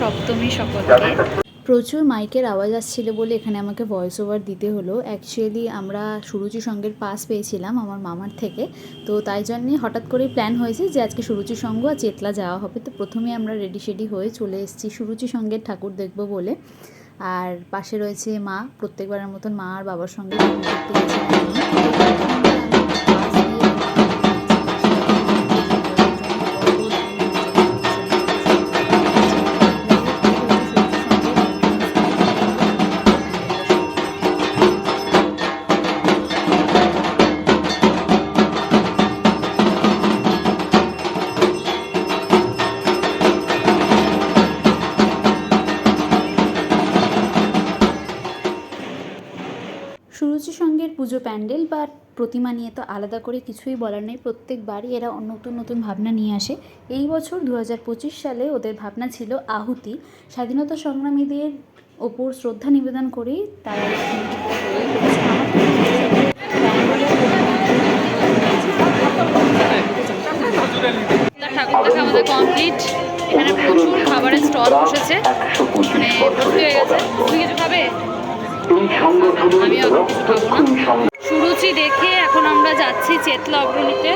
সপ্তমী সকলকে প্রচুর মাইকের আওয়াজ আসছিল বলে এখানে আমাকে ভয়েস ওভার দিতে হলো। অ্যাকচুয়ালি আমরা সুরুচি সঙ্গের পাস পেয়েছিলাম আমার মামার থেকে। তো তাই জন্যে হঠাৎ করেই প্ল্যান হয়েছে যে আজকে সুরুচি সঙ্গ আর চেতলা যাওয়া হবে। তো প্রথমে আমরা রেডি শেডি হয়ে চলে এসেছি সুরুচি সঙ্গের ঠাকুর দেখব বলে। আর পাশে রয়েছে মা, প্রত্যেকবারের মতন মা আর বাবার সঙ্গে ঠাকুর দেখতে গেছিলাম সুরুচি সঙ্গের পুজো প্যান্ডেল বা প্রতিমা নিয়ে তো আলাদা করে কিছুই বলার নেই। প্রত্যেকবারই এরা নতুন নতুন ভাবনা নিয়ে আসে। এই বছর দু হাজার পঁচিশ সালে ওদের ভাবনা ছিল আহুতি। স্বাধীনতা সংগ্রামীদের ওপর শ্রদ্ধা নিবেদন করেই তারা প্রচুর খাবারের স্টল বসেছে। মানে ভর্তি হয়ে গেছে। তুমি কিছু খাবে? আমি সুরুচি দেখে এখন আমরা যাচ্ছি চেতলা অগ্রণীতে।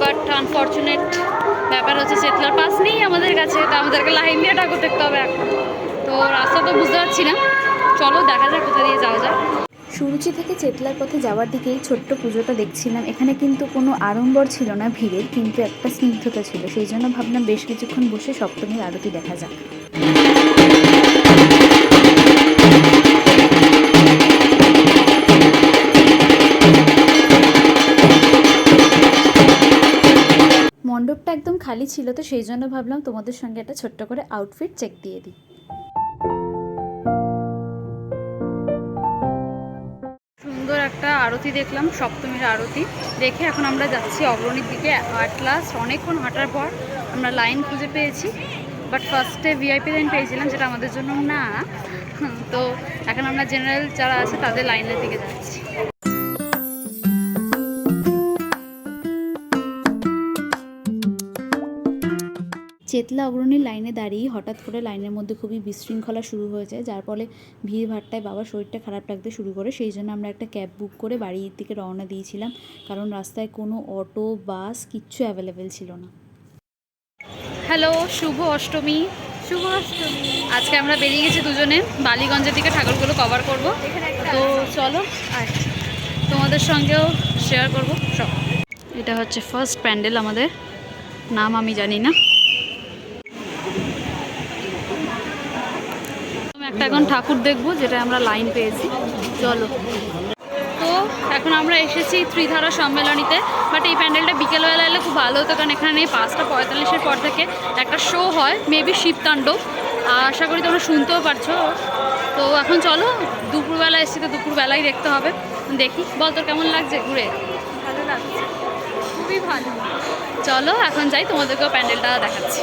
বাট আনফর্চুনেট ব্যাপার হচ্ছে চেতলার পাস নেই আমাদের কাছে তো আমাদেরকে লাইন দিয়ে ঠাকুর দেখতে হবে এখন। তো রাস্তা তো বুঝতে পারছি না। চলো দেখা যাক কোথা দিয়ে যাওয়া যাক সুরুচি থেকে চেতলার পথে যাওয়ার দিকেই ছোট্ট পুজোটা দেখছিলাম। এখানে কিন্তু কোনো আড়ম্বর ছিল না ভিড়ের কিন্তু একটা স্নিগ্ধতা ছিল। সেই জন্য ভাবলাম বেশ কিছুক্ষণ বসে সপ্তমীর আরতি দেখা যাক। খালি ছিল তো, সেই জন্য ভাবলাম তোমাদের সঙ্গে একটা ছোট্ট করে আউটফিট চেক দিয়ে দিই। সুন্দর একটা আরতি দেখলাম, সপ্তমীর আরতি। দেখে এখন আমরা যাচ্ছি অগ্রণীর দিকে আট লাস্ট অনেকক্ষণ হাঁটার পর আমরা লাইন খুঁজে পেয়েছি বাট ফার্স্টে ভিআইপি লাইন পেয়েছিলাম, যেটা আমাদের জন্য না। তো এখন আমরা জেনারেল যারা আছে তাদের লাইনের দিকে যাচ্ছি। চেতলা অগ্রণীর লাইনে দাঁড়িয়ে হঠাৎ করে লাইনের মধ্যে খুবই বিশৃঙ্খলা শুরু হয়ে যায় যার ফলে ভিড় ভাট্টায় বাবার শরীরটা খারাপ লাগতে শুরু করে। সেই জন্য আমরা একটা ক্যাব বুক করে বাড়ির দিকে রওনা দিয়েছিলাম কারণ রাস্তায় কোনো অটো বাস কিচ্ছু অ্যাভেলেবেল ছিল না। হ্যালো শুভ অষ্টমী। শুভ অষ্টমী। আজকে আমরা বেরিয়ে গেছি দুজনে বালিগঞ্জের দিকে ঠাকুরগুলো কভার করব। তো চলো আর তোমাদের সঙ্গেও শেয়ার করব। সব এটা হচ্ছে ফার্স্ট প্যান্ডেল আমাদের। নাম আমি জানি না। একটা এখন ঠাকুর দেখব যেটা আমরা লাইন পেয়েছি। চলো। তো এখন আমরা এসেছি ত্রিধারা সম্মেলনীতে বাট এই প্যান্ডেলটা বিকেলবেলা এলে খুব ভালো হতো কারণ এখানে পাঁচটা পঁয়তাল্লিশের পর থেকে একটা শো হয় মেবি শিবতাণ্ডব। আর আশা করি তোমরা শুনতেও পারছ। তো এখন চলো দুপুরবেলা এসেছি তো দুপুরবেলাই দেখতে হবে। দেখি। বল তোর কেমন লাগছে ঘুরে? ভালো লাগছে। খুবই ভালো। চলো এখন যাই তোমাদেরকেও প্যান্ডেলটা দেখাচ্ছি।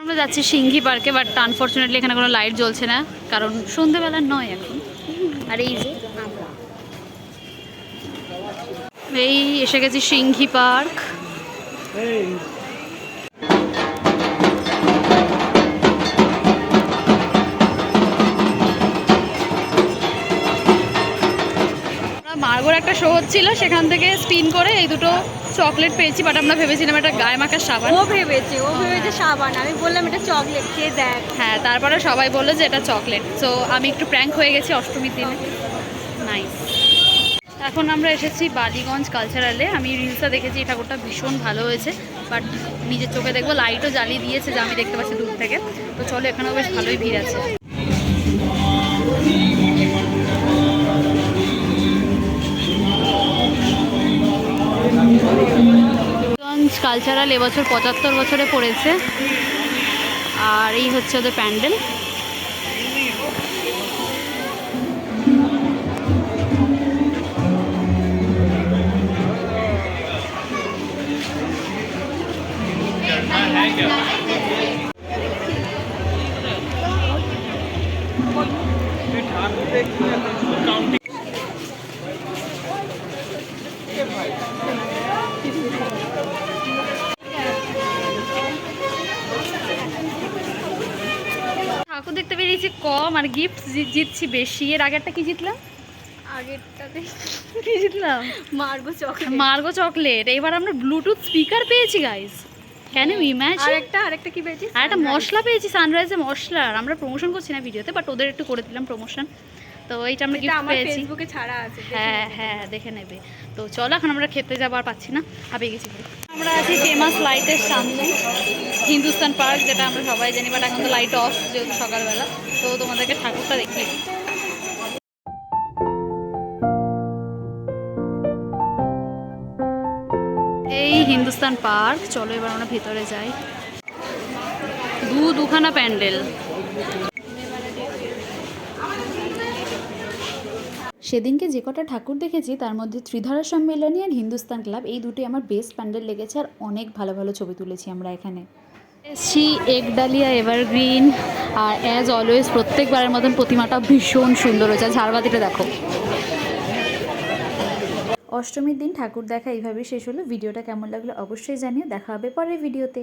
আমরা যাচ্ছি সিংহি পার্কে বাট আনফর্চুনেটলি এখানে কোনো লাইট জ্বলছে না, কারণ সন্ধেবেলা নয় এখন। আর এই যে এই এসে গেছি সিংহি পার্ক। মার্গোর একটা শো হচ্ছিল সেখান থেকে স্পিন করে এই দুটো চকলেট পেয়েছি বাট আমরা ভেবেছিলাম একটা গায়ে মাখার সাবান। ও ভেবেছে ও ভেবেছে সাবান আমি বললাম এটা চকলেট খেয়ে দেখ। হ্যাঁ তারপরে সবাই বলল যে এটা চকলেট সো আমি একটু প্র্যাঙ্ক হয়ে গেছি অষ্টমীর দিনে। নাইস এখন আমরা এসেছি বালিগঞ্জ কালচারালে আমি রিলসটা দেখেছি এই ঠাকুরটা ভীষণ ভালো হয়েছে বাট নিজের চোখে দেখব লাইটও জ্বালিয়ে দিয়েছে যে আমি দেখতে পাচ্ছি দূর থেকে। তো চলো এখানেও বেশ ভালোই ভিড় আছে। কালচারাল এবছর পঁচাত্তর বছরে পড়েছে। আর এই হচ্ছে ওদের প্যান্ডেল। ঠাকুর বেরিয়েছি কম আর গিফট জিতছি বেশি এর আগেরটা কি জিতলাম? আগেরটাতে কি জিতলাম? Margo chocolate. Margo chocolate. এবার আমরা ব্লুটুথ স্পিকার পেয়েছি গাইস ক্যান ইউ ইম্যাজিন আরেকটা আরেকটা কি পেয়েছি আর একটা মশলা পেয়েছি সানরাইজে মশলা আর আমরা প্রমোশন করছি না ভিডিওতে বাট ওদের একটু করে দিলাম প্রমোশন তো এইটা আমরা গিফট পেয়েছি। ফেসবুকে ছাড়া আছে হ্যাঁ হ্যাঁ দেখে নেবে। তো চলো এখন আমরা খেতে যাব আর পাচ্ছি না হাঁপিয়ে গেছি। আমরা আছি ফেমাস লাইটের সামনে হিন্দুস্তান পার্ক যেটা আমরা সবাই জানি বাট এখন তো লাইট অফ যেহেতু সকালবেলা। তো তোমাদেরকে ঠাকুরটা দেখিয়ে। এই হিন্দুস্তান পার্ক চলো এবার আমরা ভেতরে যাই। দু দুখানা প্যান্ডেল। সেদিনকে যে কটা ঠাকুর দেখেছি তার মধ্যে ত্রিধারা সম্মেলনী আর হিন্দুস্তান ক্লাব এই দুটি আমার বেস্ট প্যান্ডেল লেগেছে আর অনেক ভালো ভালো ছবি তুলেছি আমরা এখানে। এসছি এক ডালিয়া এভারগ্রিন আর অ্যাজ অলওয়েজ প্রত্যেকবারের মতন প্রতিমাটা ভীষণ সুন্দর হয়েছে। ঝাড়বাতিটা দেখো। অষ্টমীর দিন ঠাকুর দেখা এইভাবেই শেষ হলো। ভিডিওটা কেমন লাগল অবশ্যই জানিয়ে দেখা হবে পরের ভিডিওতে।